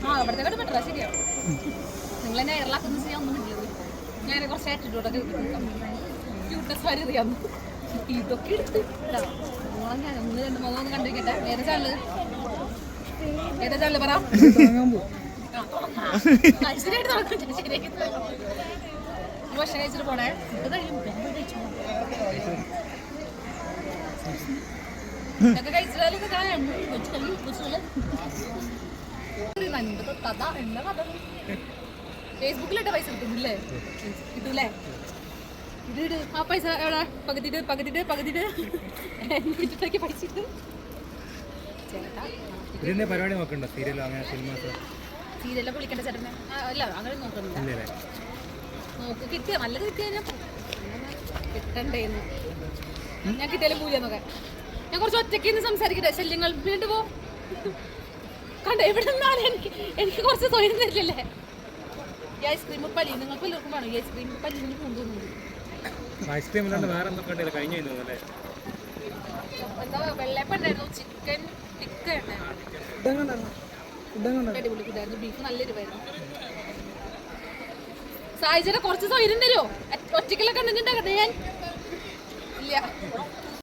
ആ അവിടുത്തെ പറ്റില്ല ശരിയാ നിങ്ങൾ എന്നെ എയർലാക്കൊന്നും ചെയ്യാൻ ഒന്നും ഇല്ലത് ഞാൻ കുറച്ച് ആറ്റിറ്റ്യൂഡൊക്കെ ക്യൂട്ട്നെസ് വരെ അറിയാം ഇതൊക്കെ എടുത്ത്. മോളെ ഞാൻ ഒന്ന് രണ്ട് മുഖം ഒന്ന് കണ്ടിരിക്കട്ടെ ഏതാ ചാനൽ ഏതാ ചാനൽ പറ. ആ, ശരിയായിട്ട് ഭക്ഷണം കഴിച്ചിട്ട് പോണേ. ഇത് കഴിയും പിന്നെ കഴിച്ചു ഇതൊക്കെ കഴിച്ചാലും കാണാൻ കൊച്ചു കളി കൊച്ചുകൾ നൻപത് കഥ? എന്താ കഥ? ഫേസ്ബുക്കിലിട്ട പൈസ കിട്ടുന്നില്ലേ? കിട്ടൂലേ? ഇത് ഇട് ആ പൈസ എവിടെ? പകുതിട്ട് പകുതിട്ട് പകുതിട്ട് എന്നിട്ടേക്ക് പൈസ ഇട്ട് ചേട്ടാ ഇതിന്റെ പരിപാടി നോക്കണ്ടോ? സീരിയലോ അങ്ങനെ സിനിമാസോ? സീരിയലൊക്കെ വിളിക്കണ്ട ചേട്ടനെ. അല്ല അങ്ങനെ നോക്കുന്നില്ല നോക്ക്. കിട്ടിയ നല്ലത് കിട്ടിയ ഞാൻ കിട്ടണ്ടേന്ന്. ഞാൻ കിട്ടിയാലും പൂജന്നൊക്കെ ഞാൻ കുറച്ച് ഒറ്റയ്ക്ക് നിന്ന് സംസാരിക്കട്ടെ. ശല്യങ്ങൾ വീണ്ടും പോ. കണ്ട? എവിടെ നിന്നാലും എനിക്ക് എനിക്ക് കുറച്ച് തൊഴിൽ തരില്ലേ? ഈ ഐസ്ക്രീം പല്ലി നിങ്ങൾക്ക് എല്ലാവർക്കും വേണം? ഈ ഐസ്ക്രീം പല്ലി നിങ്ങൾക്ക് കൊണ്ടുവന്നു ഐസ്ക്രീം വേറെ എന്തൊക്കെ കഴിഞ്ഞു എന്താ വെള്ളയപ്പം ഉണ്ടായിരുന്നു. ചിക്കൻ ടിക്ക ഉണ്ടായിരുന്നു അടിപൊളി ബീഫ് നല്ല എരിവായിരുന്നു സാഹചര്യം കുറച്ച് സൗകര്യം തരുമോ നിന്നിട്ടാ ഉണ്ടാക്കട്ടെ ഞാൻ? ഇല്ല.